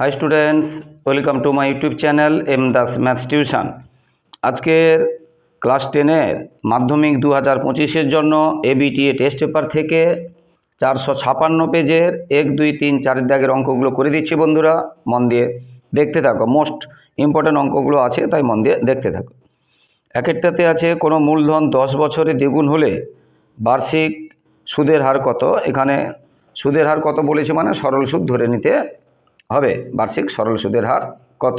Hi students welcome to my YouTube channel M Das maths tuition আজকের class টেনের মাধ্যমিক দু হাজার পঁচিশের জন্য এবিটিএ টেস্ট পেপার থেকে চারশো ছাপান্ন পেজের এক, দুই, তিন, চার দাগের অঙ্কগুলো করে দিচ্ছি বন্ধুরা। মন দিয়ে দেখতে থাকো। মোস্ট ইম্পর্ট্যান্ট অঙ্কগুলো আছে, তাই মন দিয়ে দেখতে থাকো। একেরটাতে আছে, কোনো মূলধন দশ বছরে দ্বিগুণ হলে বার্ষিক সুদের হার কত? এখানে সুদের হার কত বলেছে মানে সরল সুদ ধরে নিতে হবে। বার্ষিক সরল সুদের হার কত?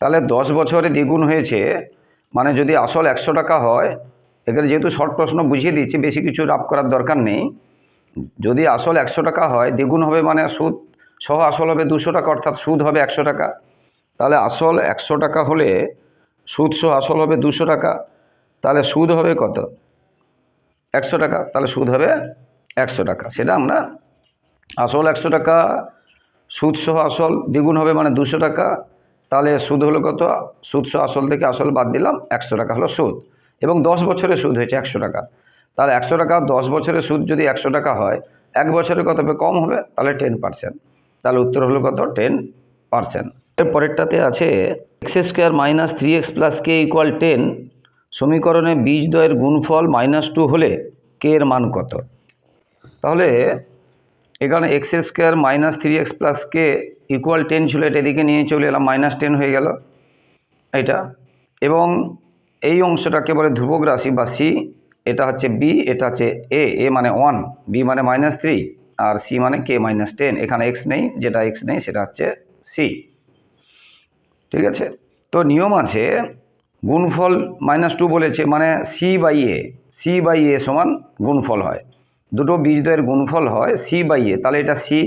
তাহলে দশ বছরে দ্বিগুণ হয়েছে মানে যদি আসল একশো টাকা হয়, এখানে যেহেতু শর্ট প্রশ্ন বুঝিয়ে দিচ্ছি, বেশি কিছু রাপ করার দরকার নেই। যদি আসল একশো টাকা হয়, দ্বিগুণ হবে মানে সুদ সহ আসল হবে দুশো টাকা, অর্থাৎ সুদ হবে একশো টাকা। তাহলে আসল একশো টাকা হলে সুদ সহ আসল হবে দুশো টাকা, তাহলে সুদ হবে কত? একশো টাকা, তাহলে সুদ হবে একশো টাকা। সেটা আমরা আসল একশো টাকা সুদ সহ আসল দ্বিগুণ হবে মানে দুশো টাকা, তাহলে সুদ হলো কত? সুদ সহ আসল থেকে আসল বাদ দিলাম, একশো টাকা হলো সুদ। এবং দশ বছরের সুদ হয়েছে একশো টাকা। তাহলে একশো টাকা, দশ বছরের সুদ যদি একশো টাকা হয়, এক বছরে কত হবে? কম হবে, তাহলে টেন পার্সেন্ট। তাহলে উত্তর হলো কত? Ten percent. এর পরেরটাতে আছে, x square minus three x plus k equal ten, সমীকরণে বীজদ্বয়ের গুণফল মাইনাস টু হলে কে এর মান কত? তাহলে এখানে x square minus three x plus k equal ten ছিল, এটা এদিকে নিয়ে চলে এলাম মাইনাস টেন হয়ে গেল। এটা এবং এই অংশটাকে বলে ধ্রুবক রাশি বা সি এটা হচ্ছে বি এটা হচ্ছে এ এ মানে ওয়ান বি মানে মাইনাস থ্রি আর সি মানে কে মাইনাস টেন এখানে এক্স নেই, যেটা এক্স নেই সেটা হচ্ছে সি ঠিক আছে? তো নিয়ম আছে, গুণফল মাইনাস টু বলেছে মানে c by a c by a সমান গুণফল হয়। দুটো বীজদ্বয়ের গুণফল হয় সি বাই এ তাহলে এটা সি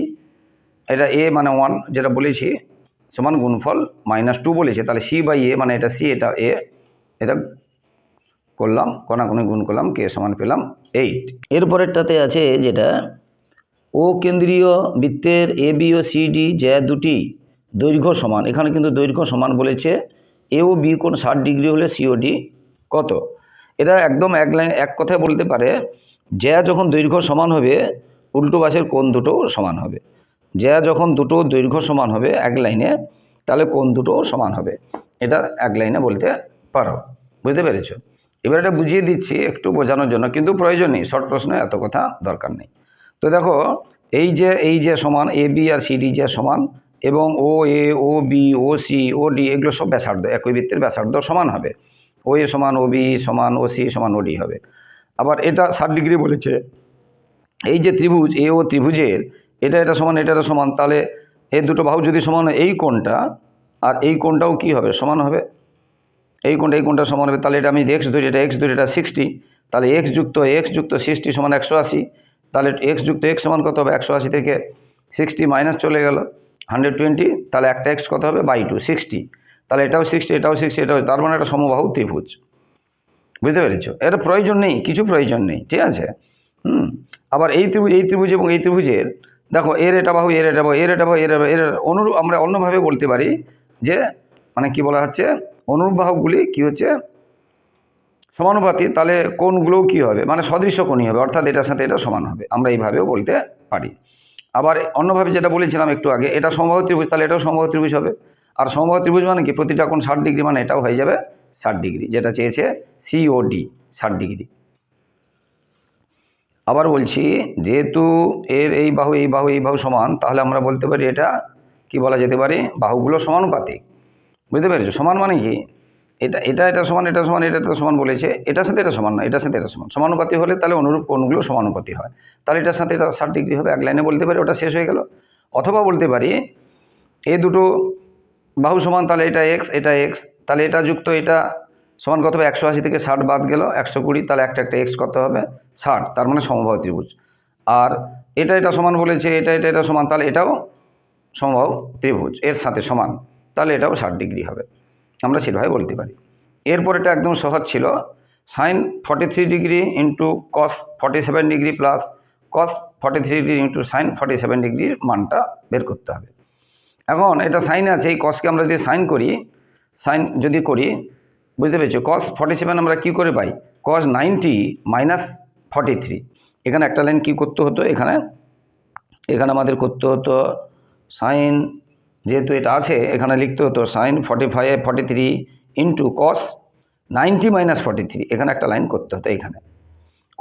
এটা এ মানে ওয়ান যেটা বলেছি, সমান গুণফল মাইনাস টু বলেছে। তাহলে সি বাই এ মানে এটা সি এটা এ এটা করলাম, কোনাকুনি গুণ করলাম কে সমান পেলাম এইট এরপরেরটাতে আছে যেটা ও কেন্দ্রীয় বৃত্তের A B O C D যে দুটি দৈর্ঘ্য সমান। এখানে কিন্তু দৈর্ঘ্য সমান বলেছে। এ ও বি কোণ ষাট ডিগ্রি হলে সিওডি কত? এটা একদম এক লাইন এক কথায় বলতে পারে জ্যা যখন দৈর্ঘ্য সমান হবে, উল্টো পাশের কোন দুটো সমান হবে। জ্যা যখন দুটো দৈর্ঘ্য সমান হবে এক লাইনে, তাহলে কোন দুটো সমান হবে। এটা এক লাইনে বলতে পারো। বুঝতে পেরেছ? এবার এটা বুঝিয়ে দিচ্ছি একটু বোঝানোর জন্য, কিন্তু প্রয়োজন নেই, শর্ট প্রশ্নে, এত কথা দরকার নেই। তো দেখো, এই যে এই যে সমান এ বি আর সি ডি যে সমান, এবং O A O B O C O D এগুলো সব ব্যাসার্ধ, একই বৃত্তের ব্যাসার্ধ সমান হবে। ও এ সমান ও বি সমান ও সি সমান ও ডি হবে। আবার এটা ষাট ডিগ্রি বলেছে। এই যে ত্রিভুজ, এ ও ত্রিভুজের, এটা এটা সমান, এটা এটা সমান, তাহলে এই দুটো বাহু যদি সমান এই কোণটা, আর এই কোণটাও কি হবে? সমান হবে? এই কোণটা এই কোণটা সমান হবে, তাহলে এটা আমি এক্স ধরি এটা এক্স ধরি এটা সিক্সটি তাহলে এক্স যুক্ত এক্স যুক্ত সিক্সটি সমান একশো আশি, তাহলে এক্স যুক্ত এক্স সমান কত হবে? একশো আশি থেকে সিক্সটি মাইনাস চলে গেল হান্ড্রেড টোয়েন্টি তাহলে একটা এক্স কত হবে? বাই টু সিক্সটি তাহলে এটাও সিক্সটি এটাও সিক্সটি এটাও, তার মানে একটা সমবাহু ত্রিভুজ। বুঝতে পেরেছ? এটা প্রয়োজন নেই, কিছু প্রয়োজন নেই, ঠিক আছে? হুম, আবার এই ত্রিভুজ এই ত্রিভুজ এবং এই ত্রিভুজের, দেখো, এর এটা বাহু, এর এটা বাহু, এর এটা বাহু, এর এর অনুরূপ, আমরা অন্যভাবে বলতে পারি যে মানে কি বলা হচ্ছে? অনুরূপ বাহুগুলি কি হচ্ছে? সমানুপাতি, তাহলে কোনগুলোও কী হবে? মানে সদৃশ্য কোণই হবে, অর্থাৎ এটার সাথে এটা সমান হবে, আমরা এইভাবেও বলতে পারি। আবার অন্যভাবে যেটা বলেছিলাম একটু আগে, এটা সমবাহু ত্রিভুজ, তাহলে এটাও সমবাহু ত্রিভুজ হবে। আর সমবাহু ত্রিভুজ মানে কি? প্রতিটা কোণ ষাট ডিগ্রি মানে এটাও হয়ে যাবে ষাট ডিগ্রি, যেটা চেয়েছে সিওডি ষাট ডিগ্রি। আবার বলছি, যেহেতু এর এই বাহু এই বাহু এই বাহু সমান, তাহলে আমরা বলতে পারি এটা কি বলা যেতে পারে? বাহুগুলো সমানুপাতিক। বুঝতে পেরেছ? সমান মানে কি? এটা এটা এটা সমান এটা সমান, এটা এটা সমান বলেছে। এটার সাথে এটা সমান না এটার সাথে এটা সমান। সমানুপাতি হলে তাহলে অনুরূপ কোণগুলো সমানুপাতি হয়। তাহলে এটার সাথে এটা ষাট ডিগ্রি হবে, এক লাইনে বলতে পারি ওটা শেষ হয়ে গেল। অথবা বলতে পারি এই দুটো বাহু সমান, তাহলে এটা এক্স এটা এক্স তাহলে এটা যুক্ত, এটা সমান কত হবে? একশো আশি থেকে ষাট বাদ গেল, একশো কুড়ি, তাহলে একটা একটা এক্স কত হবে ষাট, তার মানে সমবাহু ত্রিভুজ। আর এটা এটা সমান বলেছে, এটা এটা এটা সমান, তাহলে এটাও সমবাহু ত্রিভুজ, এর সাথে সমান, তাহলে এটাও ষাট ডিগ্রি হবে। আমরা সেভাবে বলতে পারি। এরপর এটা একদম সহজ ছিল sine forty three degree into cos forty seven degree plus cos forty three degree into sine forty seven ডিগ্রির মানটা বের করতে হবে। এখন এটা সাইন আছে, এই কসকে আমরা যদি সাইন করি সাইন যদি করি, বুঝতে পেরেছ? কস ফর্টি সেভেন আমরা কী করে পাই? Cos ninety minus forty three এখানে একটা লাইন কী করতে হতো? এখানে এখানে আমাদের করতে হতো সাইন যেহেতু এটা আছে, এখানে লিখতে হতো sine forty five forty three into cos ninety minus forty three এখানে একটা লাইন করতে হতো এখানে।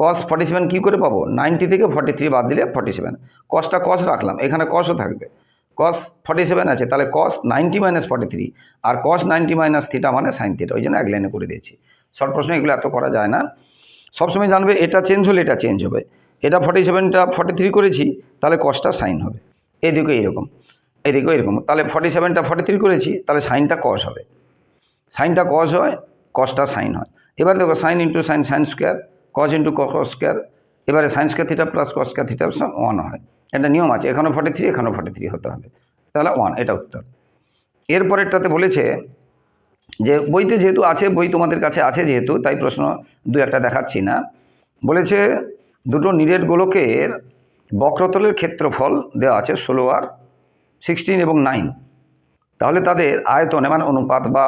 কস ফর্টি সেভেন কী করে পাবো? নাইনটি থেকে ফর্টি থ্রি বাদ দিলে ফর্টি সেভেন কসটা কস রাখলাম। এখানে কসও থাকবে। কস ফর্টি সেভেন আছে, তাহলে cos ninety minus forty three আর কস নাইনটি মাইনাস থিটা মানে সাইন থিটা ওই জন্য এক লাইনে করে দিয়েছি। শর্ট প্রশ্ন, এগুলো এত করা যায় না। সবসময় জানবে এটা চেঞ্জ হলে এটা চেঞ্জ হবে। এটা ফর্টি সেভেনটা ফর্টি থ্রি করেছি, তাহলে কসটা সাইন হবে। এদিকে এইরকম এদিকেও এরকম তাহলে ফর্টি সেভেনটা ফর্টি থ্রি করেছি, তাহলে সাইনটা কস হবে। সাইনটা কস হয় কসটা সাইন হয়। এবার দেখো sine into sine sine square cos into cos square এবারে sine square theta plus cos square theta one হয়। এটা নিয়ম আছে, এখানেও ফর্টি থ্রি এখানেও ফর্টি থ্রি হতে হবে। তাহলে ওয়ান এটা উত্তর। এরপরেরটাতে বলেছে যে, বইতে যেহেতু আছে, বই তোমাদের কাছে আছে যেহেতু, তাই প্রশ্ন দু একটা দেখাচ্ছি না। বলেছে, দুটো নিরেট গোলকের বক্রতলের ক্ষেত্রফল দেওয়া আছে ষোলো আর সিক্সটিন এবং নাইন তাহলে তাদের আয়তনে মানে অনুপাত বা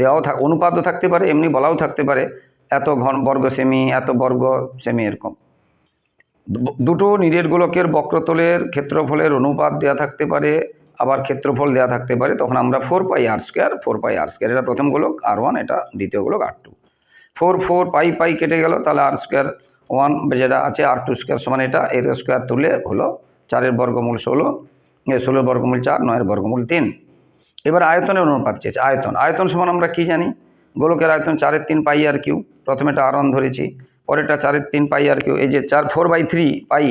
দেওয়াও থাক, অনুপাতও থাকতে পারে, এমনি বলাও থাকতে পারে, এত ঘন বর্গ সেমি এত বর্গ সেমি এরকম। দুটো নিরেট গোলকের বক্রতলের ক্ষেত্রফলের অনুপাত দেওয়া থাকতে পারে, আবার ক্ষেত্রফল দেওয়া থাকতে পারে, তখন আমরা four pi r square four pi r square এটা প্রথম গোলক আর ওয়ান এটা দ্বিতীয় গোলক r two four four pi pi কেটে গেল, তাহলে আর স্কোয়ার ওয়ান যেটা আছে আর টু স্কোয়ার সমান এটা, এর স্কোয়ার তুলে হলো চারের বর্গমূল ষোলো ষোলোর বর্গমূল চার, নয়ের বর্গমূল তিন। এবার আয়তনের অনুপাত চেয়েছে, আয়তন আয়তন সমান আমরা কি জানি? গোলকের আয়তন চারের তিন পাই আর কিউ প্রথমেটা আর ওয়ান ধরেছি, পরেরটা চারের তিন পাই আর কিউ, এই যে চার four by three pi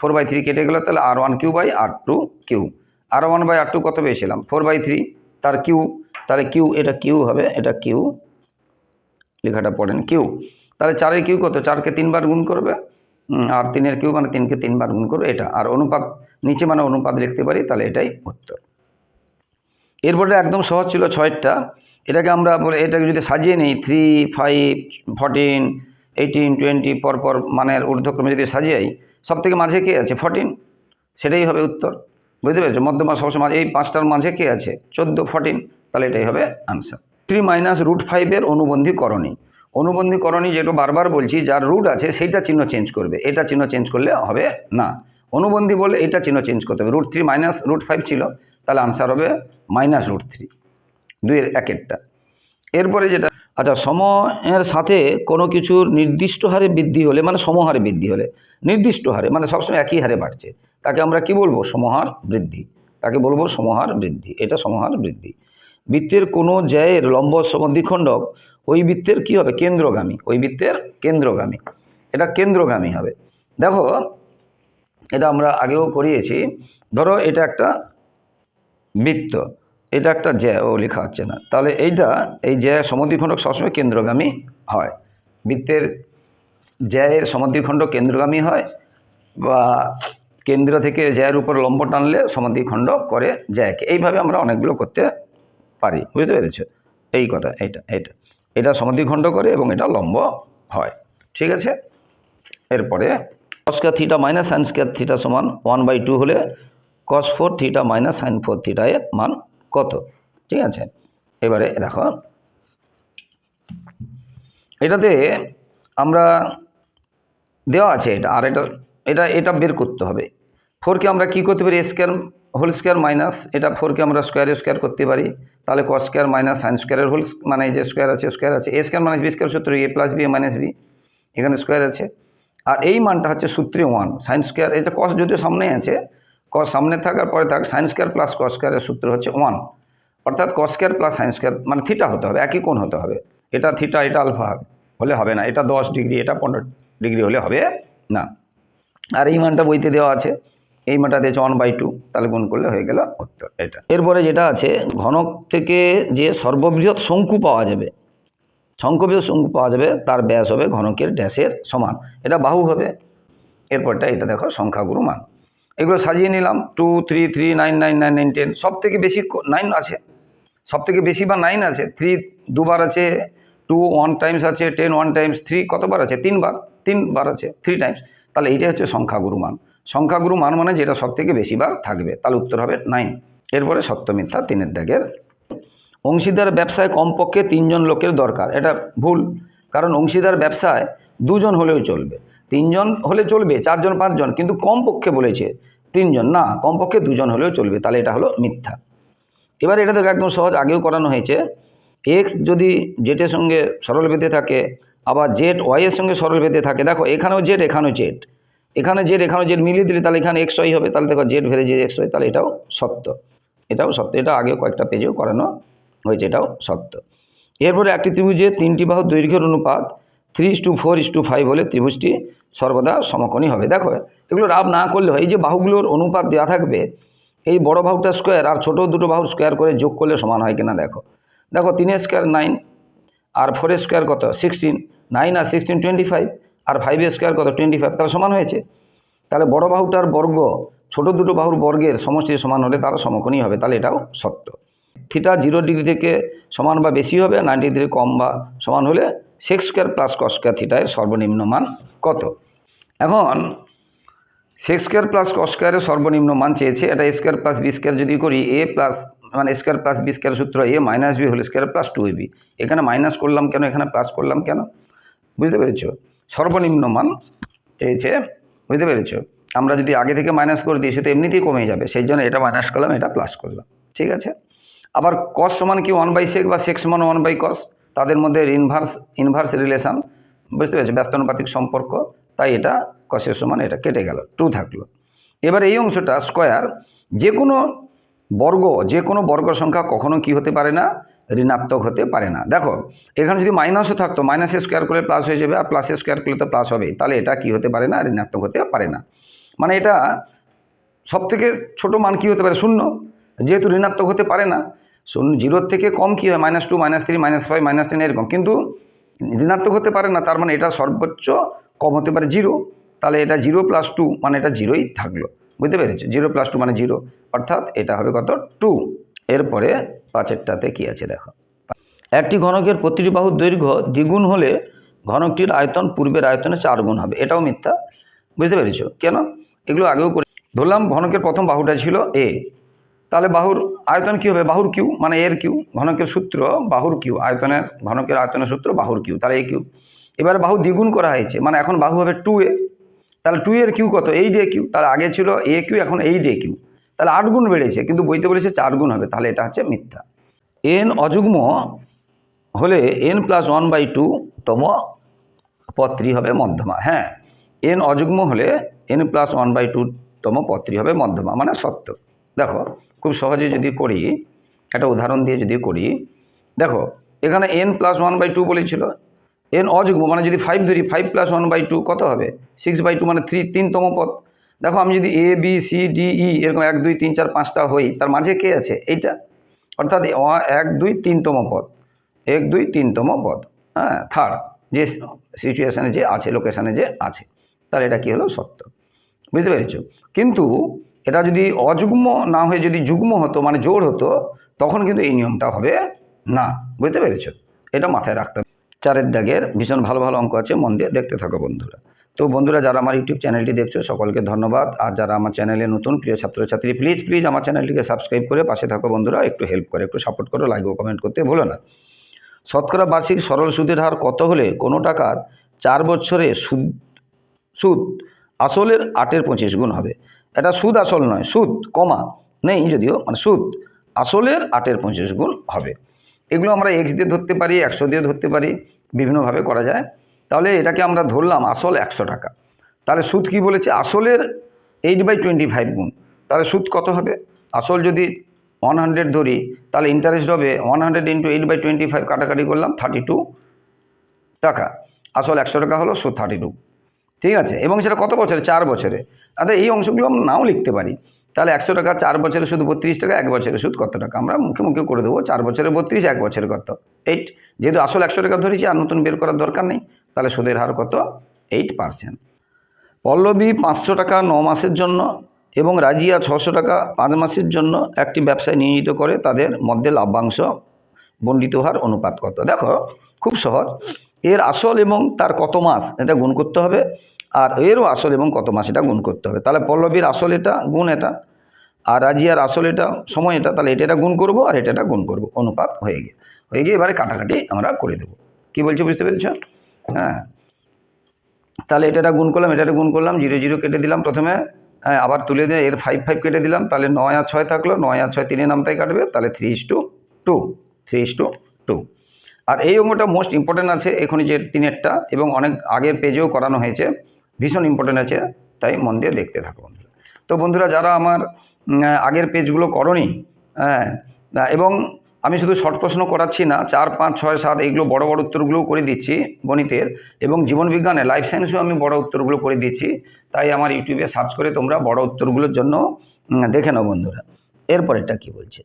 four by three কেটে গেল, তাহলে r one q by r two q. R one by r two কত পেয়েছিলাম? ফোর বাই থ্রি তার কিউ, তাহলে কিউ, এটা কিউ হবে, এটা কিউ, লেখাটা পড়েন, কিউ। তাহলে চারের কিউ কত? চারকে তিনবার গুণ করবে আর তিনের কিউ মানে তিনকে তিনবার গুণ করবে, এটা। আর অনুপাত, নিচে মানে অনুপাত লিখতে পারি, তাহলে এটাই উত্তর। এরপরে একদম সহজ ছিল ছয়টা এটাকে আমরা বলে, এটাকে যদি সাজিয়ে নিই three five fourteen eighteen twenty পরপর মানের ঊর্ধ্বক্রমে যদি সাজিয়াই সব থেকে মাঝে কে আছে? ফর্টিন সেটাই হবে উত্তর। বুঝতে পেরেছ? মধ্যমা সবসময় মাঝে এই পাঁচটার মাঝে কে আছে? চোদ্দ ফর্টিন তাহলে এটাই হবে আনসার থ্রি মাইনাস রুট ফাইভের অনুবন্ধী করণী অনুবন্ধী করণী যেটা বারবার বলছি, যার রুট আছে, সেইটা চিহ্ন চেঞ্জ করবে। এটা চিহ্ন চেঞ্জ করলে হবে না। অনুবন্ধী বলে এটা চিহ্ন চেঞ্জ করতে হবে। Root three minus root five ছিল, তাহলে আনসার হবে মাইনাস রুট থ্রি দুইয়ের একেরটা। এরপরে যেটা আচ্ছা সময়ের সাথে কোনো কিছুর নির্দিষ্ট হারে বৃদ্ধি হলে মানে সমহারে বৃদ্ধি হলে, নির্দিষ্ট হারে মানে সবসময় একই হারে বাড়ছে, তাকে আমরা কি বলব? সমহার বৃদ্ধি। তাকে বলব সমহার বৃদ্ধি, এটা সমহার বৃদ্ধি। বৃত্তের কোনো জ্যায়ের লম্ব সমদ্বিখণ্ডক ওই বৃত্তের কি হবে? কেন্দ্রগামী। ওই বৃত্তের কেন্দ্রগামী। এটা কেন্দ্রগামী হবে। দেখো, এটা আমরা আগেও করিয়েছি। ধরো, এটা একটা বৃত্ত। এটা একটা জ্যা ও লেখা হচ্ছে না। তাহলে এইটা, এই জ্যা সমদ্বিখণ্ডক সবসময় কেন্দ্রগামী হয়। বৃত্তের জ্যায়ের সমদ্বিখণ্ড কেন্দ্রগামী হয় বা কেন্দ্র থেকে জ্যায়ের উপর লম্ব টানলে সমদ্বিখণ্ড করে জ্যাকে। এইভাবে আমরা অনেকগুলো করতে পারি। বুঝতে পেরেছ? এই কথা, এইটা এইটা। এটা সমদ্বিখণ্ড করে এবং এটা লম্ব হয়। ঠিক আছে? এরপরে cos square theta minus sine square theta সমান ওয়ান বাই টু হলে cos four theta minus sine four theta এর মান কত? ঠিক আছে? এবারে দেখো। এটাতে আমরা দেওয়া আছে এটা, আর এটা এটা এটা বের করতে হবে। ফোরকে আমরা কি করতে পারি? স্কোয়ার হোল স্কোয়ার মাইনাস এটা ফোরকে আমরা স্কোয়ারে স্কোয়ার করতে পারি। তাহলে কস স্কোয়ার মাইনাস সাইন স্কোয়ারের হোল মানে যে স্কোয়ার আছে স্কোয়ার আছে। A square minus b square সূত্র a plus b a minus b এখানে স্কোয়ার আছে। আর এই মানটা হচ্ছে সূত্রে ওয়ান সাইন স্কোয়ার এটা কস যদিও সামনে আছে কস সামনে থাকার পরে থাক সাইন স্কোয়ার প্লাস কস স্কোয়ারের সূত্র হচ্ছে ওয়ান অর্থাৎ cos square plus sine square মানে থিটা হতে হবে, একই কোণ হতে হবে। এটা থিটা এটা আলফা হলে হবে না, এটা দশ ডিগ্রি এটা পনেরো ডিগ্রি হলে হবে না। আর এই মানটা বইতে দেওয়া আছে, এই মানটা দিয়েছে ওয়ান বাই টু তাহলে গুণ করলে হয়ে গেল উত্তর, এটা। এরপরে যেটা আছে, ঘনক থেকে যে সর্ববৃহৎ শঙ্কু পাওয়া যাবে শঙ্কবৃহৎ শঙ্কু পাওয়া যাবে, তার ব্যাস হবে ঘনকের ড্যাশের সমান। এটা বাহু হবে, এরপরটা এটা দেখো সংখ্যাগুরু মান। এগুলো সাজিয়ে নিলাম two three three nine nine nine nine ten সব থেকে বেশি নাইন আছে। সব থেকে বেশি বা নাইন আছে থ্রি দুবার আছে টু ওয়ান টাইমস আছে টেন ওয়ান টাইমস থ্রি কতবার আছে? তিনবার তিনবার আছে থ্রি টাইমস তাহলে এইটাই হচ্ছে সংখ্যাগুরু মান। সংখ্যাগুরু মান মানে যেটা সব থেকে বেশিবার থাকবে, তাহলে উত্তর হবে নাইন এরপরে সত্য মিথ্যা তিনের দাগের। অংশীদার ব্যবসায় কমপক্ষে তিনজন লোকের দরকার, এটা ভুল। কারণ অংশীদার ব্যবসায় দুজন হলেও চলবে। তিনজন হলে চলবে, চারজন, পাঁচজন, কিন্তু কমপক্ষে বলেছে তিনজন। না, কমপক্ষে দুজন হলেও চলবে, তাহলে এটা হলো মিথ্যা। এবার এটা দেখো একদম সহজ, আগেও করানো হয়েছে। এক্স যদি জেটের সঙ্গে সরল বেঁধে থাকে, আবার জেড ওয়াইয়ের সঙ্গে সরল বেঁধে থাকে, দেখো এখানেও জেড এখানেও জেড এখানে জেড এখানেও জেড মিলিয়ে দিলে তাহলে এখানে এক্স ওয়াই হবে, তাহলে দেখো জেড ভেরে যে এক্স ওয়াই তাহলে এটাও সত্য। এটাও সত্য, এটা আগেও কয়েকটা পেজেও করানো হয়েছে, এটাও সত্য। এরপরে একটি ত্রিভুজে তিনটি বাহু দৈর্ঘ্যের অনুপাত three is to four is to five হলে ত্রিভুজটি সর্বদা সমকোণী হবে। দেখো, এগুলো রাব না করলে এই যে বাহুগুলোর অনুপাত দেওয়া থাকবে, এই বড় বাহুটা স্কোয়ার আর ছোটো দুটো বাহুর স্কোয়ার করে যোগ করলে সমান হয় কিনা দেখো। দেখো তিনের স্কোয়ার নাইন আর ফোরের স্কোয়ার কত? সিক্সটিন নাইন আর সিক্সটিন টোয়েন্টি ফাইভ আর ফাইভের স্কোয়ার কত? টোয়েন্টি ফাইভ তাহলে সমান হয়েছে। তাহলে বড় বাহুটার বর্গ, ছোট দুটো বাহুর বর্গের সমষ্টি সমান হলে তারা সমকোণী হবে, তাহলে এটাও সত্য। থিটা জিরো ডিগ্রি থেকে সমান বা বেশি হবে নাইনটি ডিগ্রি কম বা সমান হলে sec square plus cos square থিটায় সর্বনিম্ন মান কত? এখন সেক্স স্কোয়ার প্লাস কস স্কোয়ারের সর্বনিম্ন মান চেয়েছে, এটা স্কোয়ার প্লাস বি স্কোয়ার যদি করি এ প্লাস মানে স্কোয়ার প্লাস বি স্কোয়ার সূত্র a minus b whole square plus two b এখানে মাইনাস করলাম কেন, এখানে প্লাস করলাম কেন? বুঝতে পেরেছ? সর্বনিম্ন মান চেয়েছে, বুঝতে পেরেছ? আমরা যদি আগে থেকে মাইনাস করে দিই সেটা এমনিতেই কমে যাবে, সেই জন্য এটা মাইনাস করলাম, এটা প্লাস করলাম, ঠিক আছে? আবার কস সমান কি ওয়ান বাই সেক বা সেক্স সমান ওয়ান বাই কস তাদের মধ্যে ইনভার্স ইনভার্স রিলেশন বুঝতে পেরেছ? ব্যস্তানুপাতিক সম্পর্ক তাই এটা কসের সমান এটা কেটে গেল টু থাকল। এবার এই অংশটা স্কোয়ার যে কোনো বর্গ যে কোনো বর্গ সংখ্যা কখনো কি হতে পারে না, ঋণাত্মক হতে পারে না। দেখো, এখানে যদি মাইনাসও থাকতো মাইনাসে স্কোয়ার করলে প্লাস হয়ে যাবে, আর প্লাসে স্কোয়ার করলে তো প্লাস হবে তাহলে এটা কি হতে পারে না, ঋণাত্মক হতে পারে না। মানে এটা সব থেকে ছোটো মান কী হতে পারে? শূন্য। যেহেতু ঋণাত্মক হতে পারে না, শূন্য জিরোর থেকে কম কী হয়? Minus two minus three minus five minus ten এরকম। কিন্তু ঋণাত্মক হতে পারে না, তার মানে এটা সর্বোচ্চ কম হতে পারে জিরো, তাহলে এটা জিরো প্লাস টু মানে এটা জিরোই থাকল। বুঝতে পেরেছ? জিরো প্লাস টু মানে জিরো, অর্থাৎ এটা হবে কত? টু এরপরে পাঁচেরটাতে কী আছে দেখো? একটি ঘনকের প্রতিটি বাহুর দৈর্ঘ্য দ্বিগুণ হলে ঘনকটির আয়তন পূর্বের আয়তনে চার গুণ হবে। এটাও মিথ্যা। বুঝতে পেরেছ? কেন? এগুলো আগেও করে ধরলাম, ঘনকের প্রথম বাহুটা ছিল এ তাহলে বাহুর আয়তন কী হবে? বাহুর কিউ মানে এর কিউ ঘনকের সূত্র বাহুর কিউ আয়তনের, ঘনকের আয়তনের সূত্র বাহুর কিউ তাহলে এ কিউ এবারে বাহু দ্বিগুণ করা হয়েছে। মানে এখন বাহু হবে টু এ তাহলে টু এর কিউ কত? এই ডে কিউ। তাহলে আগে ছিল এ কিউ, এখন এই ডে কিউ। তাহলে আট গুণ বেড়েছে, কিন্তু বইতে বলেছে চার গুণ হবে। তাহলে এটা হচ্ছে মিথ্যা। এন অযুগ্ম হলে n plus one by two তম পত্রী হবে মধ্যমা। হ্যাঁ এন অযুগ্ম হলে n plus one by two তম পত্রী হবে মধ্যমা মানে সত্য। দেখো, খুব সহজে যদি করি, একটা উদাহরণ দিয়ে যদি করি, দেখো, এখানে n plus one by two বলেছিল। এন অযুগ্ম মানে যদি ফাইভ ধরি five plus one by two কত হবে? সিক্স বাই টু মানে থ্রি তিনতম পদ। দেখো, আমি যদি a b c d e এরকম এক, দুই, তিন, চার, পাঁচটা হই, তার মাঝে কে আছে? এইটা। অর্থাৎ এক, দুই তিনতম পদ। এক, দুই তিনতম পদ। হ্যাঁ থার্ড যে সিচুয়েশানে যে আছে লোকেশানে যে আছে, তাহলে এটা কি হলো? সত্য। বুঝতে পেরেছ? কিন্তু এটা যদি অযুগ্ম না হয়ে যদি যুগ্ম হতো মানে জোর হতো, তখন কিন্তু এই নিয়মটা হবে না। বুঝতে পেরেছ? এটা মাথায় রাখতে চারের দাগের ভীষণ ভালো ভালো অঙ্ক আছে, মন দিয়ে দেখতে থাকো বন্ধুরা। তো বন্ধুরা, যারা আমার ইউটিউব চ্যানেলটি দেখছ, সকলকে ধন্যবাদ। আর যারা আমার চ্যানেলে নতুন, প্রিয় ছাত্রছাত্রী প্লিজ প্লিজ আমার চ্যানেলটিকে সাবস্ক্রাইব করে পাশে থাকো বন্ধুরা। একটু হেল্প করে, একটু সাপোর্ট করো লাইক ও কমেন্ট করতে ভুলো না। শতকরা বার্ষিক সরল সুদের হার কত হলে কোনো টাকার চার বছরে সুদ সুদ আসলের আটের পঁচিশ গুণ হবে? এটা সুদ আসল নয়, সুদ, কমা, নেই যদিও মানে সুদ আসলের আটের পঁচিশ গুণ হবে। এগুলো আমরা এক্স দিয়ে ধরতে পারি, একশো দিয়ে ধরতে পারি, বিভিন্নভাবে করা যায়। তাহলে এটাকে আমরা ধরলাম আসল একশো টাকা। তাহলে সুদ কি বলেছে? আসলের এইট বাই টোয়েন্টি ফাইভ গুণ। তাহলে সুদ কত হবে? আসল যদি ওয়ান হান্ড্রেড ধরি, তাহলে ইন্টারেস্ট হবে one hundred into eight by twenty five কাটাকাটি করলাম থার্টি টু টাকা। আসল একশো টাকা হলো সুদ থার্টি টু ঠিক আছে? এবং সেটা কত বছরে? চার বছরে। আচ্ছা এই অংশগুলো আমরা নাও লিখতে পারি। তাহলে একশো টাকা চার বছরে শুধু বত্রিশ টাকা, এক বছরে সুদ কত টাকা? আমরা মুখে মুখে করে দেবো, চার বছরে বত্রিশ, এক বছরে কত? এইট যেহেতু আসল একশো টাকা ধরেছি আর নতুন বের করার দরকার নেই, তাহলে সুদের হার কত? এইট পার্সেন্ট পল্লবী পাঁচশো টাকা ন মাসের জন্য এবং রাজিয়া ছশো টাকা পাঁচ মাসের জন্য একটি ব্যবসায় নিয়োজিত করে, তাদের মধ্যে লাভ্যাংশ বণ্ডিত হওয়ার অনুপাত কত? দেখো, খুব সহজ। এর আসল এবং তার কত মাস, এটা গুণ করতে হবে। আর এরও আসল এবং কত মাস এটা গুণ করতে হবে। তাহলে পল্লবীর আসল এটা, গুণ এটা, আর রাজিয়ার আসল এটা, সময় এটা, তাহলে এটা এটা গুণ করব আর এটা এটা গুণ করব। অনুপাত হয়ে গিয়ে হয়ে গিয়ে এবারে কাটাকাটি আমরা করে দেবো। কী বলছি বুঝতে পেরেছ? হ্যাঁ। তাহলে এটা গুণ করলাম, এটা গুণ করলাম, জিরো জিরো কেটে দিলাম প্রথমে হ্যাঁ আবার তুলে দিয়ে এর ফাইভ ফাইভ কেটে দিলাম, তাহলে নয় আর ছয় থাকল, নয় আর ছয় তিনের নামটাই কাটবে, তাহলে three is to two two is to to two two অঙ্কটা মোস্ট ইম্পর্টেন্ট আছে, এখনই যে তিনেরটা, এবং অনেক আগের পেজেও করানো হয়েছে। ভীষণ ইম্পর্টেন্ট আছে, তাই মন দিয়ে দেখতে থাকো বন্ধুরা। তো বন্ধুরা, যারা আমার আগের পেজগুলো করনি হ্যাঁ এবং আমি শুধু শর্ট প্রশ্ন করাচ্ছি না, চার, পাঁচ, ছয়, সাত, এইগুলো বড় বড় উত্তরগুলোও করে দিচ্ছি গণিতের, এবং জীবনবিজ্ঞানে লাইফ সায়েন্সেও আমি বড় উত্তরগুলো করে দিচ্ছি, তাই আমার ইউটিউবে সার্চ করে তোমরা বড় উত্তরগুলোর জন্য দেখে নাও বন্ধুরা। এরপরেরটা কি বলছে?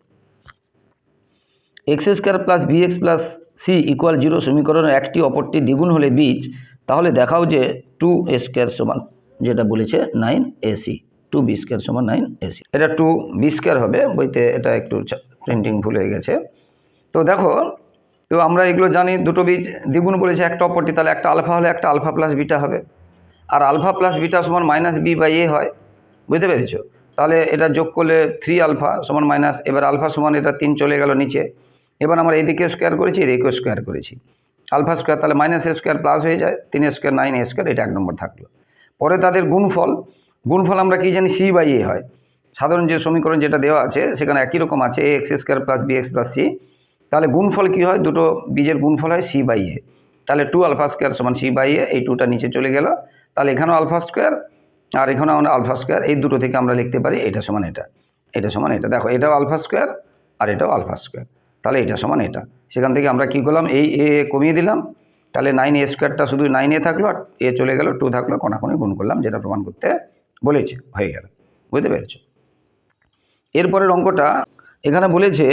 X square plus b x plus c equal zero সমীকরণের একটি অপরটি দ্বিগুণ হলে বীজ তাহলে দেখাও যে টু এ স্কোয়ার সমান, যেটা বলেছে nine a c two b square সমান নাইন এসি এটা টু বি স্কোয়ার হবে, বইতে এটা একটু প্রিন্টিং ভুল হয়ে গেছে। তো দেখো, তো আমরা এগুলো জানি, দুটো বীজ দ্বিগুণ বলেছে একটা অপরটি, তাহলে একটা আলফা হলে একটা আলফা প্লাস বিটা হবে। আর আলফা প্লাস বিটা সমান মাইনাস বি বাই এ হয়, বুঝতে পেরেছ? তাহলে এটা যোগ করলে থ্রি আলফা সমান মাইনাস এবার আলফা সমান এটা তিন চলে গেল নিচে। এবার আমরা এদিকে স্কোয়ার করেছি, এদিকেও স্কোয়ার করেছি। আলফা স্কোয়ার তাহলে মাইনাস এ স্কোয়ার প্লাস হয়ে যায়, তিন স্কোয়ার, নাইন এ স্কোয়ার, এটা এক নম্বর থাকল। পরে তাদের গুণফল গুণফল আমরা কী জানি? সি বাই এ হয়। সাধারণ যে সমীকরণ যেটা দেওয়া আছে, সেখানে একই রকম আছে, a x square plus b x plus c. তাহলে গুণফল কী হয়? দুটো বীজের গুণফল হয় সি বাই এ। তাহলে টু আলফা স্কোয়ার সমান সি বাই এ, এই টুটা নিচে চলে গেল। তাহলে এখানেও আলফা স্কোয়ার, আর এখানেও আমরা আলফা স্কোয়ার, এই দুটো থেকে আমরা লিখতে পারি এটা সমান এটা। এটা সমান এটা। দেখো, এটাও আলফা স্কোয়ার, আর এটাও আলফা স্কোয়ার। তাহলে এটা সমান এটা। সেখান থেকে আমরা কী করলাম, এই এ কমিয়ে দিলাম। তাহলে নাইন এ স্কোয়ারটা শুধু নাইন এ থাকল আর এ চলে গেল টু থাকল, কোনাকুনি গুণ করলাম, যেটা প্রমাণ করতে বলেছে, হয়ে গেল। বুঝতে পেরেছ? এরপরের অঙ্কটা এখানে বলেছে,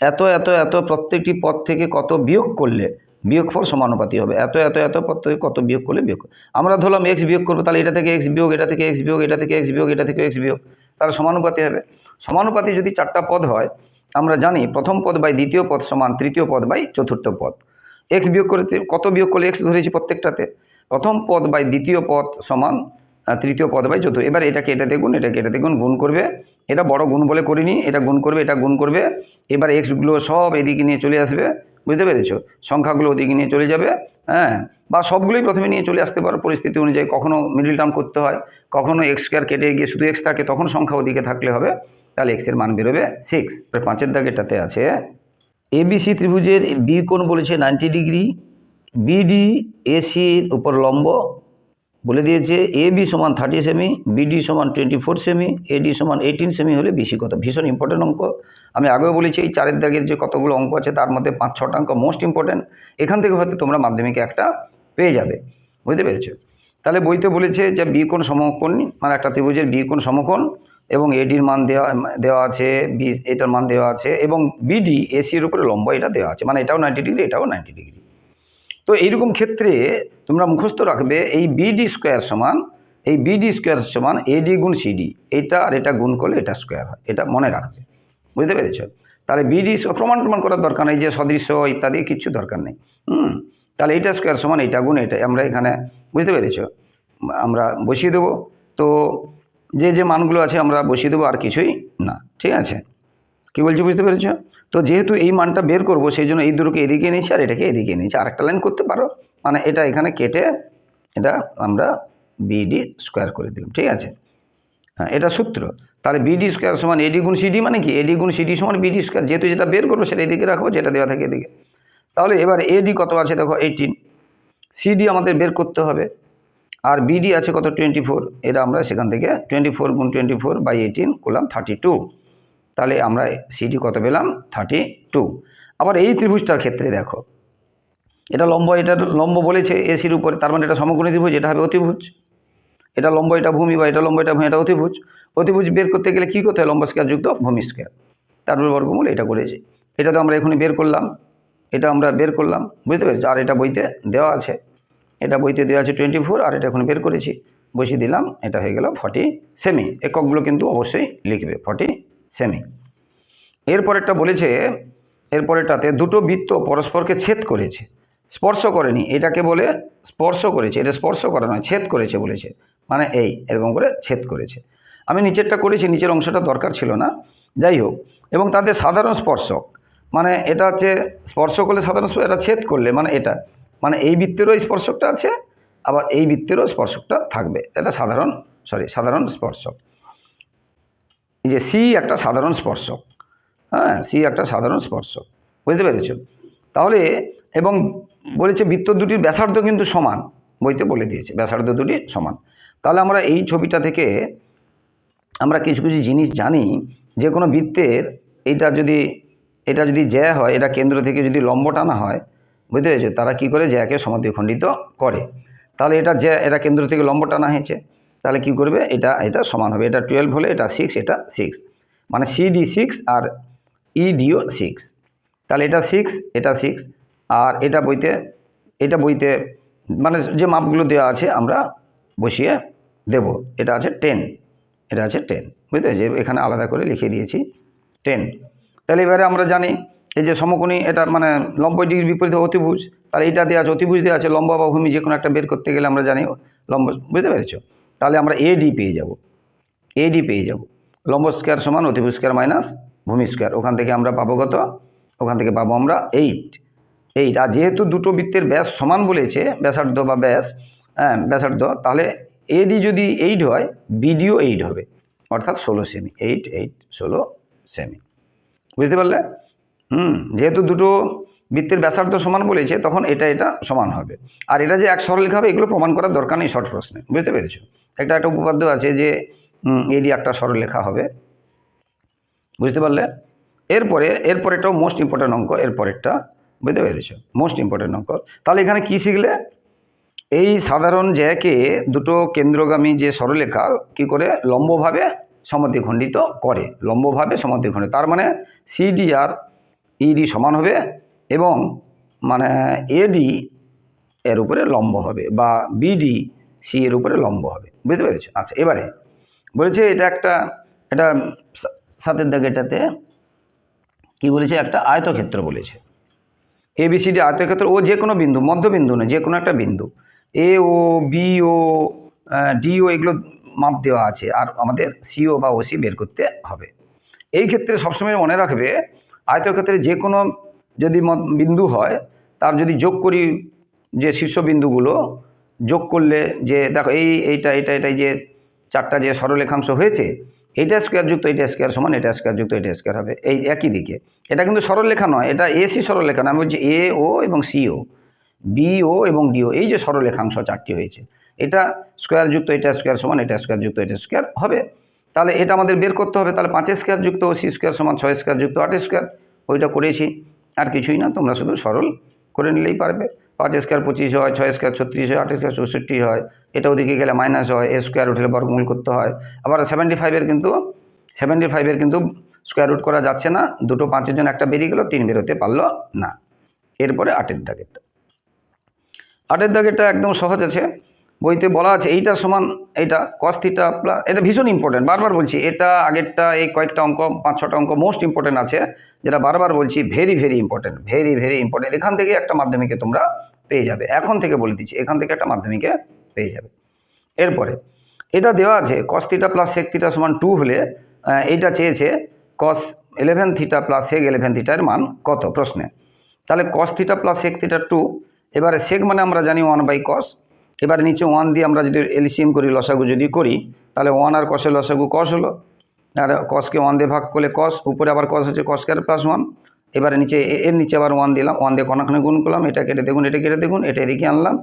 এত এত এত প্রত্যেকটি পদ থেকে কত বিয়োগ করলে বিয়োগফল সমানুপাতি হবে। এত এত এত পদ থেকে কত বিয়োগ করলে বিয়োগ আমরা ধরলাম এক্স বিয়োগ করব, তাহলে এটা থেকে এক্স বিয়োগ, এটা থেকে এক্স বিয়োগ, এটা থেকে এক্স বিয়োগ, এটা থেকে এক্স বিয়োগ, তাহলে সমানুপাতি হবে। সমানুপাতি যদি চারটা পদ হয় আমরা জানি প্রথম পদ বাই দ্বিতীয় পদ সমান তৃতীয় পদ বাই চতুর্থ পদ। এক্স বিয়োগ করেছে, কত বিয়োগ করলে এক্স ধরেছি প্রত্যেকটাতে? প্রথম পদ বাই দ্বিতীয় পদ সমান তৃতীয় পদ বাই চতুর্থ। এবার এটাকে এটা দেখুন এটাকে এটা দেখুন, গুণ করবে। এটা বড় গুণ বলে করিনি, এটা গুণ করবে, এটা গুণ করবে। এবার এক্সগুলো সব এদিকে নিয়ে চলে আসবে, বুঝতে পেরেছ? সংখ্যাগুলো ওদিকে নিয়ে চলে যাবে হ্যাঁ? বা সবগুলোই প্রথমে নিয়ে চলে আসতে পারো, পরিস্থিতি অনুযায়ী কখনও মিডিল টার্ম করতে হয় কখনও এক্স স্কোয়ার কেটে গিয়ে শুধু এক্স থাকে, তখন সংখ্যা ওদিকে থাকলে হবে। তাহলে এক্সের মান বেরোবে সিক্স এবার পাঁচের দাগেটাতে আছে এবিসি ত্রিভুজের বি কোণ বলেছে নাইনটি ডিগ্রি বিডি এসির উপর লম্ব বলে দিয়েছে এ বি সমান থার্টি সেমি বিডি সমান টোয়েন্টি ফোর সেমি এডি সমান এইটিন সেমি হলে বেশি কত ভীষণ ইম্পর্টেন্ট অঙ্ক। আমি আগেও বলেছি, এই চারের দাগের যে কতগুলো অঙ্ক আছে, তার মধ্যে পাঁচ, ছটা অঙ্ক মোস্ট ইম্পর্টেন্ট এখান থেকে হয়তো তোমরা মাধ্যমিকে একটা পেয়ে যাবে। বুঝতে পেরেছ? তাহলে বইতে বলেছে যে বি কোণ সমকোণ মানে একটা ত্রিভুজের বি কোণ সমকোণ। এবং এডির মান দেওয়া দেওয়া আছে বি এটার মান দেওয়া আছে এবং বিডি এসির উপরে লম্বা এটা দেওয়া আছে। মানে এটাও নাইনটি ডিগ্রি এটাও নাইনটি ডিগ্রি তো এইরকম ক্ষেত্রে তোমরা মুখস্থ রাখবে এই বিডি স্কোয়ার সমান, এই বিডি স্কোয়ার সমান এডি গুণ সিডি এটা আর এটা গুণ করলে এটা স্কোয়ার হয়, এটা মনে রাখবে। বুঝতে পেরেছ? তাহলে বিডি প্রমাণ প্রমাণ করার দরকার নেই যে সদৃশ্য, ইত্যাদি কিচ্ছু দরকার নেই। হুম? তাহলে এইটা স্কোয়ার সমান এইটা গুণ এটা আমরা এখানে, বুঝতে পেরেছ? আমরা বসিয়ে দেবো। তো যে যে মানগুলো আছে আমরা বসিয়ে দেবো আর কিছুই না, ঠিক আছে? কী বলছি বুঝতে পেরেছ? তো যেহেতু এই মানটা বের করব, সেই জন্য এই দুটোকে এদিকে এনেছি আর এটাকে এদিকে এনেছি। আর একটা লাইন করতে পারো? মানে এটা এখানে কেটে এটা আমরা বিডি স্কোয়ার করে দিলাম, ঠিক আছে? হ্যাঁ এটা সূত্র। তাহলে বিডি স্কোয়ার সমান এডি গুণ সিডি মানে কি? এডি গুণ সিডি সমান বিডি স্কোয়ার যেহেতু যেটা বের করব, সেটা এদিকে রাখব, যেটা দেওয়া থাকে এদিকে। তাহলে এবার এডি কত আছে দেখো? এইটিন সিডি আমাদের বের করতে হবে। আর বিডি আছে কত? টোয়েন্টি ফোর এটা আমরা সেখান থেকে টোয়েন্টি ফোর গুণ টোয়েন্টি ফোর বাই এইটিন করলাম থার্টি টু তাহলে আমরা সিটি কত পেলাম? থার্টি টু আবার এই ত্রিভুজটার ক্ষেত্রে দেখো, এটা লম্ব এটা লম্ব বলেছে এসির উপরে, তার মানে এটা সমকোণী ত্রিভুজ, এটা হবে অতিভুজ। এটা লম্ব, এটা ভূমি বা এটা লম্ব, এটা ভূমি, এটা অতিভুজ। অতিভুজ বের করতে গেলে কী করতে হয় লম্ব স্কোয়ার যুক্ত ভূমি স্কোয়ার তারপরে বর্গমূল এটা করেছে। এটা তো আমরা এখনই বের করলাম। এটা আমরা বের করলাম। বুঝতে পেরেছি? আর এটা বইতে দেওয়া আছে। এটা বইতে দেওয়া আছে টোয়েন্টি ফোর আর এটা এখন বের করেছি। বসিয়ে দিলাম, এটা হয়ে গেল ফর্টি সেমি এককগুলো কিন্তু অবশ্যই লিখবে ফর্টি সেমি এরপরেরটা বলেছে, এরপরেরটাতে দুটো বৃত্ত পরস্পরকে ছেদ করেছে। স্পর্শ করেনি, এটাকে বলে স্পর্শ করেছে। এটা স্পর্শ করা নয়, ছেদ করেছে বলেছে। মানে এই, এরকম করে ছেদ করেছে। আমি নিচেরটা করেছি, নিচের অংশটা দরকার ছিল না। যাই হোক, এবং তাদের সাধারণ স্পর্শক মানে এটা হচ্ছে স্পর্শ করলে সাধারণ এটা ছেদ করলে মানে এটা। মানে এই বৃত্তেরও স্পর্শকটা আছে, আবার এই বৃত্তেরও স্পর্শকটা থাকবে। এটা সাধারণ সরি সাধারণ স্পর্শক। এই যে সি একটা সাধারণ স্পর্শক হ্যাঁ সি একটা সাধারণ স্পর্শক, বুঝতে পেরেছ? তাহলে, এবং বলেছে বৃত্ত দুটির ব্যাসার্ধ কিন্তু সমান, বইতে বলে দিয়েছে, ব্যাসার্ধ দুটি সমান। তাহলে আমরা এই ছবিটা থেকে আমরা কিছু কিছু জিনিস জানি, যে কোনো বৃত্তের এটা যদি এটা যদি জ্যা হয়, এটা কেন্দ্র থেকে যদি লম্ব টানা হয় বুঝতে পেরেছ? তারা কি করে? জ্যাকে সমাধিখণ্ডিত করে। তাহলে এটা জ্যা, এটা কেন্দ্র থেকে লম্ব টানা হয়েছে। তাহলে কি করবে? এটা এটা সমান হবে। এটা টুয়েলভ হলে এটা সিক্স এটা সিক্স মানে সিডি সিক্স আর ইডিও সিক্স তাহলে এটা সিক্স এটা সিক্স আর এটা বইতে এটা বইতে মানে যে মাপগুলো দেওয়া আছে আমরা বসিয়ে দেব। এটা আছে টেন এটা আছে টেন বুঝতে পেরেছি? এখানে আলাদা করে লিখে দিয়েছি টেন তাহলে এবারে আমরা জানি এই যে সমকোণী, এটা মানে লম্ব ডিগ্রির বিপরীতে অতিভুজ, তাহলে এটা দেওয়া আছে, অতিভুজ দেওয়া আছে, লম্ব বা ভূমি যে কোনো একটা বের করতে গেলে আমরা জানি লম্ব, বুঝতে পেরেছ? তাহলে আমরা এডি পেয়ে যাব এডি পেয়ে যাব, লম্ব স্কোয়ার সমান অতিভুজ স্কোয়ার মাইনাস ভূমি স্কোয়ার ওখান থেকে আমরা পাবো কত? ওখান থেকে পাবো আমরা এইট এইট আর যেহেতু দুটো বৃত্তের ব্যাস সমান বলেছে, ব্যাসার্ধ বা ব্যাস হ্যাঁ ব্যাসার্ধ, তাহলে এডি যদি এইট হয় বিডিও এইট হবে, অর্থাৎ ষোলো সেমি এইট এইট ষোলো সেমি বুঝতে পারলে? হুম, যেহেতু দুটো বৃত্তের ব্যাসার্ধ সমান বলেছে, তখন এটা এটা সমান হবে। আর এটা যে এক সরলরেখা হবে, এগুলো প্রমাণ করার দরকার নেই, শর্ট প্রশ্নে। বুঝতে পেরেছ? একটা একটা উপপাদ্য আছে যে এডি একটা সরলরেখা হবে। বুঝতে পারলে? এরপরে এরপরেটাও মোস্ট ইম্পর্ট্যান্ট অঙ্ক, এরপরেরটা, বুঝতে পেরেছ? মোস্ট ইম্পর্ট্যান্ট অঙ্ক। তাহলে এখানে কী শিখলে? এই সাধারণ জ্যাকে দুটো কেন্দ্রগামী যে সরলরেখা, কি করে? লম্বভাবে সমদ্বিখণ্ডিত করে। লম্বভাবে সমদ্বিখণ্ডিত। তার মানে সিডি আর ইডি সমান হবে এবং মানে এডি এর উপরে লম্ব হবে বা বিডি সি এর উপরে লম্ব হবে। বুঝতে পেরেছ? আচ্ছা এবারে বলেছে এটা একটা, এটা সাতের দাগে এটাতে কি বলেছে? একটা আয়তক্ষেত্র বলেছে। এ বি সি ডি আয়তক্ষেত্র ও যে কোনো বিন্দু, মধ্যবিন্দু নয়, যে কোনো একটা বিন্দু। এ ও বি ও ডি ও এগুলো মাপ দেওয়া আছে আর আমাদের সিও বা ওসি বের করতে হবে। এই ক্ষেত্রে সবসময় মনে রাখবে আয়তক্ষেত্রে যে কোনো যদি বিন্দু হয়, তার যদি যোগ করি যে শীর্ষবিন্দুগুলো, যোগ করলে যে, দেখো এই, এইটা এটা এটাই যে চারটা যে সরলরেখাংশ হয়েছে, এইটা স্কোয়ার যুক্ত এটা স্কোয়ার সমান, এটা স্কোয়ার যুক্ত এটা স্কোয়ার হবে। এই একই দিকে। এটা কিন্তু সরলরেখা নয়, এটা এসি সরলরেখা নয়। আমি বলছি এ ও এবং সিও বিও এবং ডিও এই যে সরলরেখাংশ চারটি হয়েছে, এটা স্কোয়ার যুক্ত, এটা স্কোয়ার সমান, এটা স্কোয়ার যুক্ত, এটা স্কোয়ার হবে। তাহলে এটা আমাদের বের করতে হবে, তাহলে পাঁচ স্কোয়ার যুক্ত সি স্কোয়ার সমান ছয় স্কোয়ার যুক্ত আট স্কোয়ার। ওইটা করেছি, আর কিছুই না, তোমরা শুধু সরল করে নিলেই পারবে। পাঁচ স্কোয়ার পঁচিশ হয়, ছয় স্কোয়ার ছত্রিশ হয়, আট স্কোয়ার চৌষট্টি হয়, এটা ওদিকে গেলে মাইনাস হয়, এ স্কোয়ার উঠলে বর্গমূল করতে হয়। আবার সেভেন্টি ফাইভের কিন্তু সেভেন্টি ফাইভের কিন্তু স্কোয়ার রুট করা যাচ্ছে না, দুটো পাঁচের জন্য একটা বেরিয়ে গেল, তিন বেরোতে পারল না। এরপরে আটের দাগেরটা। আটের দাগেরটা একদম সহজ আছে বইতে বলা আছে, এইটা সমান এইটা কস্তিটা প্লাস এটা ভীষণ ইম্পর্টেন্ট বারবার বলছি, এটা আগেরটা এই কয়েকটা অঙ্ক, পাঁচ ছটা অঙ্ক মোস্ট ইম্পর্টেন্ট আছে, যেটা বারবার বলছি very very important very very important এখান থেকে একটা মাধ্যমিকে তোমরা পেয়ে যাবে। এখন থেকে বলে দিচ্ছি, এখান থেকে একটা মাধ্যমিকে পেয়ে যাবে। এরপরে, এটা দেওয়া আছে cos theta plus sec theta সমান টু হলে এইটা চেয়েছে cos eleven theta plus sec eleven থিটার মান কত? প্রশ্নে। তাহলে cos theta plus sec theta two এবারে সেক মানে আমরা জানি ওয়ান বাই কস এবারে নিচে ওয়ান দিয়ে আমরা যদি এলসিএম করি, লসাগু যদি করি, তাহলে ওয়ান আর কসের লসাগু কস হলো। আর কসকে ওয়ান দিয়ে ভাগ করলে কস উপরে আবার কস হচ্ছে কস স্কোয়ার প্লাস ওয়ান এবারে নিচে এর নিচে আবার ওয়ান দিলাম ওয়ান দিয়ে কোনাখানে গুণ করলাম, এটা কেটে দেখুন, এটা কেটে দেখুন, এটা এদিকে আনলাম।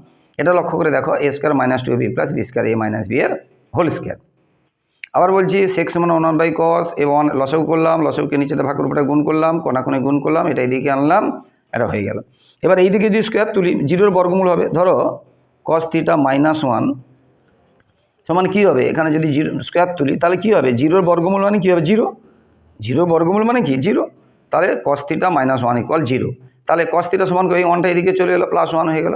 এটা লক্ষ্য করে দেখো a square minus two b plus b square a minus b এর হোল স্কোয়ার আবার বলছি সেক্স সমান one by cos a one লসাগু করলাম, লসাগুকে নিচেতে ভাগের উপরে গুণ করলাম কোনাকুনি গুণ করলাম, এটা এদিকে আনলাম, এটা হয়ে গেল। এবার এইদিকে যদি স্কোয়ার তুলি, জিরোর বর্গমূল হবে, ধরো কস থিটা মাইনাস ওয়ান সমান কী হবে? এখানে যদি জিরো স্কোয়ার তুলি, তাহলে কী হবে? জিরোর বর্গমূল মানে কী হবে? জিরো জিরো বর্গমূল মানে কি? জিরো তাহলে cos theta minus one equal zero তাহলে কস থিটা সমান এই ওয়ানটা এদিকে চলে এলো প্লাস ওয়ান হয়ে গেল।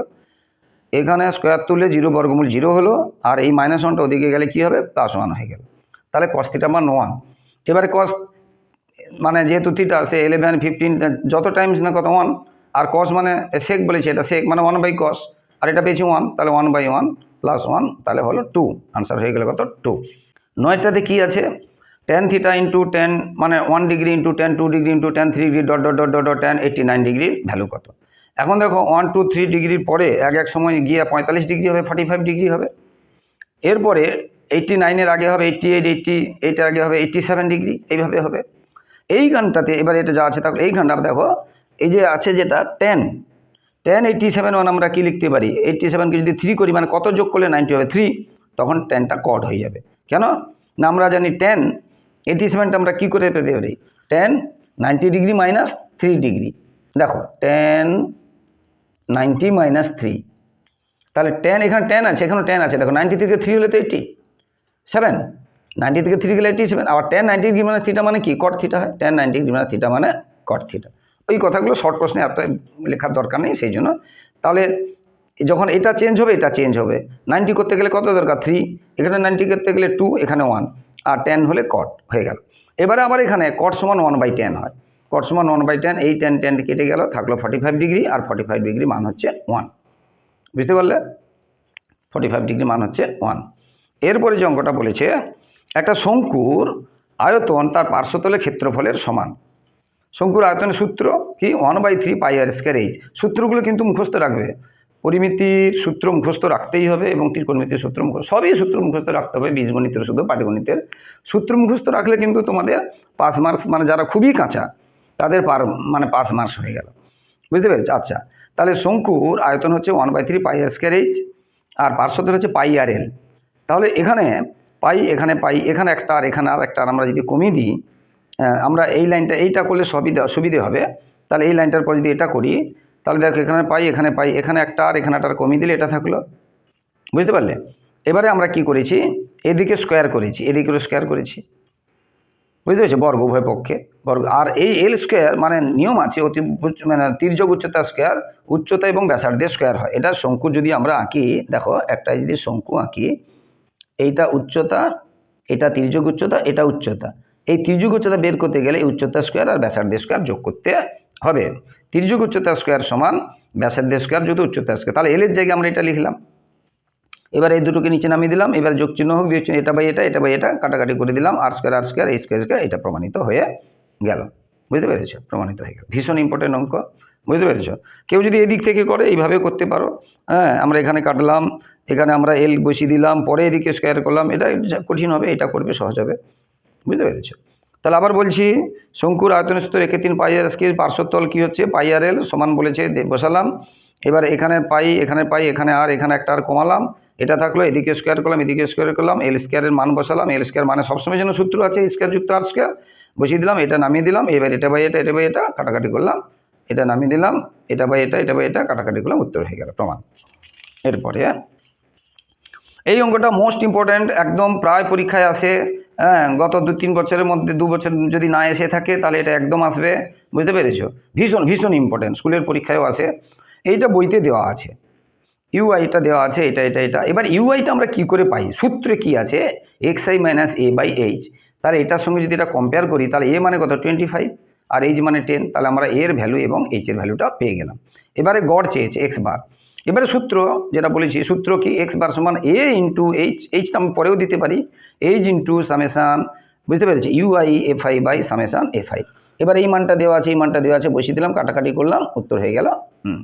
এখানে স্কোয়ার তুললে জিরো বর্গমূল জিরো হলো, আর এই মাইনাস ওয়ানটা ওদিকে গেলে কী হবে? প্লাস ওয়ান হয়ে গেল। তাহলে কস থিটা মান ওয়ান এবারে কস মানে যেহেতু থিটা সে ইলেভেন ফিফটিন যত টাইমস না কত ওয়ান আর কস মানে সেক বলেছে, এটা সেক মানে ওয়ান বাই কস আর এটা পেয়েছি ওয়ান তাহলে one by one plus one তাহলে হলো টু আনসার হয়ে গেল কত? টু নয়টাতে কী আছে? টেন থিটা ইন্টু টেন মানে one degree into tan two degree into tan three degree dot dot dot dot tan eighty nine ডিগ্রির ভ্যালু কত? এখন দেখো ওয়ান টু থ্রি ডিগ্রির পরে এক এক সময় গিয়ে পঁয়তাল্লিশ ডিগ্রি হবে ফর্টি ফাইভ ডিগ্রি হবে। এরপরে এইটটি নাইনের আগে হবে এইটটি এইট এইটটি এইটের আগে হবে এইটটি সেভেন ডিগ্রি এইভাবে হবে। এই গানটাতে এবার এটা যা আছে, তাহলে এই গানটা দেখো, এই যে আছে যেটা tan tan eighty seven one আমরা কী লিখতে পারি? এইটটি সেভেনকে যদি থ্রি করি মানে কত যোগ করলে নাইনটি হবে? থ্রি তখন টেনটা কট হয়ে যাবে। কেন? না, আমরা জানি টেন এইটটি সেভেনটা আমরা কী করে পেতে পারি? Tan ninety degree minus three degree দেখো টেন নাইনটি মাইনাস থ্রি তাহলে টেন এখানে টেন আছে, এখানেও টেন আছে। দেখো নাইনটি থেকে থ্রি হলে তো এইটি সেভেন নাইনটি থেকে থ্রি গেলে এইটি সেভেন আবার টেন নাইনটি ডিগ্রি মানে থিটা মানে কি? কট থিটা হয়। টেন নাইনটি ডিগ্রি মানে থিটা মানে কট থিটা ওই কথাগুলো শর্ট প্রশ্নে এত লেখার দরকার নেই, সেই জন্য। তাহলে যখন এটা চেঞ্জ হবে, এটা চেঞ্জ হবে। নাইনটি করতে গেলে কত দরকার? থ্রি এখানে নাইনটি করতে গেলে টু এখানে ওয়ান আর টেন হলে কট হয়ে গেল। এবারে আবার এখানে কট সমান ওয়ান বাই টেন হয়। কট সমান ওয়ান বাই টেন এই টেন টেন কেটে গেল, থাকল ফর্টি ফাইভ ডিগ্রি আর ফর্টি ফাইভ ডিগ্রি মান হচ্ছে ওয়ান বুঝতে পারলে? ফর্টি ফাইভ ডিগ্রি মান হচ্ছে ওয়ান এরপরে যে অঙ্কটা বলেছে, একটা শঙ্কুর আয়তন তার পার্শ্বতলের ক্ষেত্রফলের সমান। শঙ্কুর আয়তনের সূত্র কি? One by three pi r square h সূত্রগুলো কিন্তু মুখস্থ রাখবে। পরিমিতির সূত্র মুখস্থ রাখতেই হবে এবং ত্রিকোণমিতির সূত্র মুখস্থ সবই সূত্র মুখস্থ রাখতে হবে, বীজগণিতের শুধু পাটিগণিতের। সূত্র মুখস্থ রাখলে কিন্তু তোমাদের পাস মার্কস মানে যারা খুবই কাঁচা, তাদের পার মানে পাস মার্কস হয়ে গেল। বুঝতে পেরেছ? আচ্ছা তাহলে শঙ্কুর আয়তন হচ্ছে one by three pi r square h আর পার্শ্বদের হচ্ছে পাই আর এল তাহলে এখানে পাই এখানে পাই এখানে একটা আর এখানে আর একটা আর আমরা যদি কমিয়ে দিই আমরা এই লাইনটা, এইটা করলে সুবিধা সুবিধে হবে। তাহলে এই লাইনটার পর যদি এটা করি, তাহলে দেখো এখানে পাই এখানে পাই, এখানে একটা আর, এখানে একটা কমিয়ে দিলে এটা থাকল। বুঝতে পারলে? এবারে আমরা কি করেছি? এদিকে স্কোয়ার করেছি, এদিকে স্কোয়ার করেছি। বুঝতে পেরেছ? বর্গ উভয় পক্ষে। বর্গ, আর এই এল স্কোয়ার মানে নিয়ম আছে, অতি মানে তির্যক উচ্চতা স্কোয়ার উচ্চতা এবং ব্যাসার্ধে স্কোয়ার হয়। এটা শঙ্কু যদি আমরা আঁকি, দেখো একটা যদি শঙ্কু আঁকি, এইটা উচ্চতা, এটা তির্যক উচ্চতা, এটা উচ্চতা। এই ত্রিযুগ উচ্চতা বের করতে গেলে এই উচ্চতা স্কোয়ার আর ব্যাসার্ধ স্কোয়ার যোগ করতে হবে। ত্রিযুগ উচ্চতা স্কোয়ার সমান ব্যাসার্ধ স্কোয়ার যদি উচ্চতা স্কোয়ার তাহলে এলের জায়গায় আমরা এটা লিখলাম। এবার এই দুটোকে নিচে নামিয়ে দিলাম। এবার যোগ চিহ্ন হোক, বিয়োগ চিহ্ন, এটা বাই এটা এটা বাই এটা, কাটাকাটি করে দিলাম। আর স্কোয়ার আর স্কোয়ার এই স্কোয়ার স্কোয়ার এটা প্রমাণিত হয়ে গেল। বুঝতে পেরেছ? প্রমাণিত হয়ে গেল। ভীষণ ইম্পর্টেন্ট অঙ্ক। বুঝতে পেরেছ? কেউ যদি এদিক থেকে করে এইভাবে করতে পারো। হ্যাঁ আমরা এখানে কাটলাম, এখানে আমরা এল বসিয়ে দিলাম, পরে এদিকে স্কোয়ার করলাম। এটা কঠিন হবে, এটা করবে, সহজ হবে। বুঝতে পেরেছ? তাহলে আবার বলছি, শঙ্কুর আয়তন সূত্র একে তিন পাই আর পার্শ্বতল কী হচ্ছে? পাই আর এল সমান বলেছে বসালাম। এবার এখানে পাই এখানে পাই, এখানে আর, এখানে একটা আর কমালাম। এটা থাকল এদিকে স্কোয়ার করলাম, এদিকে স্কোয়ার করলাম, এল স্কোয়ারের মান বসালাম। এল স্কোয়ার মানে সবসময় যেন সূত্র আছে, স্কোয়ার যুক্ত আর স্কোয়ার। বসিয়ে দিলাম, এটা নামিয়ে দিলাম, এবার এটা বাই এটা এটা বাই এটা, কাটাকাটি করলাম। এটা নামিয়ে দিলাম, এটা বাই এটা এটা বাই এটা, কাটাকাটি করলাম, উত্তর হয়ে গেল প্রমাণ। এরপরে, এই অঙ্কটা মোস্ট ইম্পর্ট্যান্ট একদম প্রায় পরীক্ষায় আসে। হ্যাঁ গত দু, তিন বছরের মধ্যে, দু বছর যদি না এসে থাকে, তাহলে এটা একদম আসবে। বুঝতে পেরেছ? ভীষণ ভীষণ ইম্পর্ট্যান্ট স্কুলের পরীক্ষায়ও আসে। এইটা বইতে দেওয়া আছে। ইউআইটা দেওয়া আছে, এটা এটা এটা। এবার ইউআইটা আমরা কি করে পাই? সূত্রে কি আছে? X i minus a by h তাহলে এটার সঙ্গে যদি এটা কম্পেয়ার করি, তাহলে এ মানে কত? টোয়েন্টি ফাইভ আর এইচ মানে টেন তাহলে আমরা এর ভ্যালু এবং এইচের ভ্যালুটা পেয়ে গেলাম। এবারে গড় চেয়েছে এক্স বার এবারে সূত্র যেটা বলেছি, সূত্র কি? এক্স বার সমান এ ইন্টু এইচ এইচটা আমি পরেও দিতে পারি। এইচ ইন্টু সামেশান বুঝতে পেরেছি? U i f i by summation f i এবার এই মানটা দেওয়া আছে, এই মানটা দেওয়া আছে, বসিয়ে দিলাম, কাটাকাটি করলাম, উত্তর হয়ে গেল। হুম।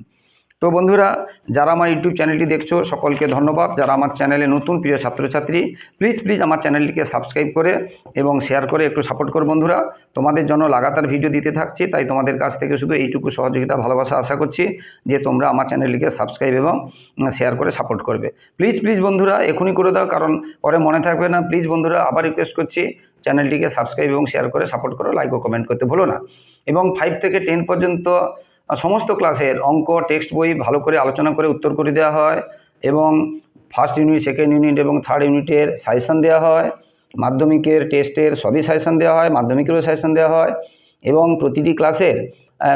তো বন্ধুরা, যারা আমার ইউটিউব চ্যানেলটি দেখছ, সকলকে ধন্যবাদ। যারা আমার চ্যানেলে নতুন, প্রিয় ছাত্রছাত্রী প্লিজ প্লিজ আমার চ্যানেলটিকে সাবস্ক্রাইব করে এবং শেয়ার করে একটু সাপোর্ট করো বন্ধুরা। তোমাদের জন্য লাগাতার ভিডিও দিতে থাকছি, তাই তোমাদের কাছ থেকে শুধু এইটুকু সহযোগিতা, ভালোবাসা আশা করছি যে তোমরা আমার চ্যানেলটিকে সাবস্ক্রাইব এবং শেয়ার করে সাপোর্ট করবে। প্লিজ প্লিজ বন্ধুরা, এখনই করে দাও, কারণ পরে মনে থাকবে না। প্লিজ বন্ধুরা, আবার রিকোয়েস্ট করছি, চ্যানেলটিকে সাবস্ক্রাইব এবং শেয়ার করে সাপোর্ট করো লাইক ও কমেন্ট করতে ভুলো না। এবং ফাইভ থেকে টেন পর্যন্ত সমস্ত ক্লাসের অঙ্ক টেক্সট বই ভালো করে আলোচনা করে উত্তর করে দেওয়া হয় এবং ফার্স্ট ইউনিট সেকেন্ড ইউনিট এবং থার্ড ইউনিটের সাজেশান দেওয়া হয়। মাধ্যমিকের টেস্টের সবই সাজেশান দেওয়া হয়, মাধ্যমিকেরও সাজেশান দেওয়া হয় এবং প্রতিটি ক্লাসের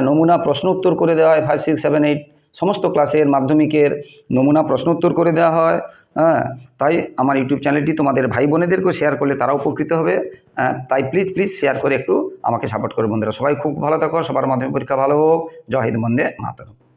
নমুনা প্রশ্ন উত্তর করে দেওয়া হয় ফাইভ সিক্স সেভেন এইট সমস্ত ক্লাসের মাধ্যমিকের নমুনা প্রশ্ন উত্তর করে দেওয়া হয় হ্যাঁ। তাই আমার ইউটিউব চ্যানেলটি তোমাদের ভাই বোনেদেরকেও শেয়ার করলে তারা উপকৃত হবে আহ, তাই প্লিজ প্লিজ শেয়ার করে একটু আমাকে সাপোর্ট করে বন্ধুরা। সবাই খুব ভালো থাকো সবার মাধ্যমিক পরীক্ষা ভালো হোক। জয় হিন্দ বন্দে মাতরম।